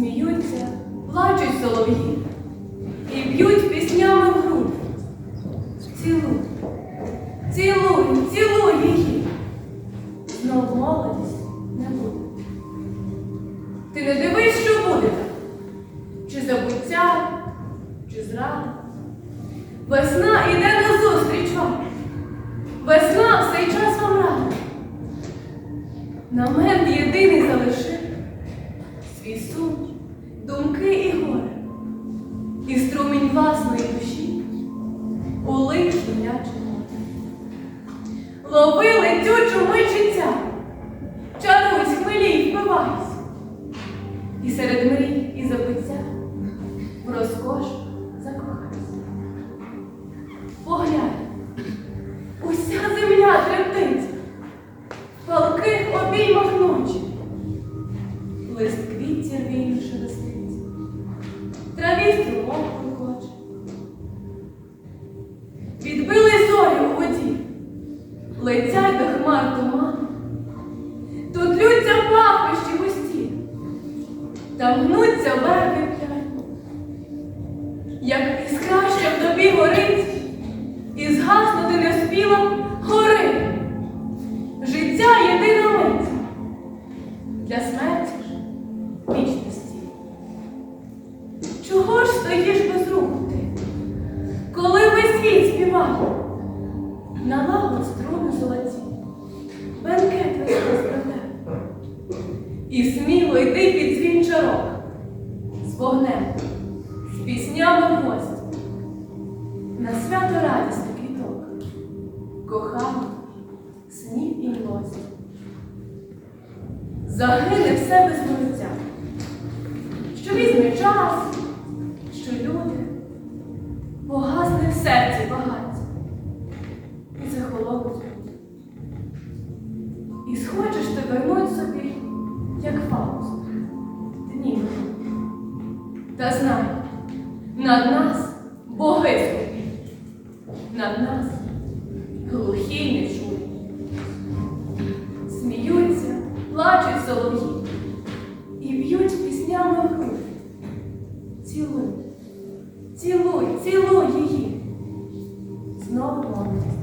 Сміються, плачуть солов'ї і б'ють піснями в грудь. Цілуй, цілуй, цілуй її. Знов молодість не буде. Ти не дивись, що буде там. Чи забуття, чи зрада. Весна іде назустріч вам. Весна в цей час вам рада. Намет єдиний залишив свій сум, думки і горе, і струмінь власної душі у лик шумлячих море. Лови летючу мить життя, чарусь, хвилій, впивайся, і серед мрій і забиття в розкош закохайся. Поглянь, уся земля тремтить, в палких обіймах ночі. Лист вільно шелестить, траві струмок хоче. Відбили зорі у воді, летять до хмар туман. Тут лються пахощі густі, там гнуться верби п'ять. Як іскра, що в тобі горить, і згаснути не спіла гори. Чого ж стоїш без руху ти, коли весь світ співає? Налагодь струни золоті, бенкет весна сплете. І сміло йди під дзвін чарок, з вогнем, з піснями в гості, на свято радісних квіток, кохання, снів і млості. Загине все без вороття, що візьме час, що люди, погасне в серці багаття і захолонуть люди. І схочеш ти вернуть собі, як Фауст, дні. Та знай, над нас боги скупі, над нас глухі й нечують. Сміються, плачуть солов'ї і б'ють піснями в грудь. Цілуй, цілуй, цілуй її. Знову молодість не буде.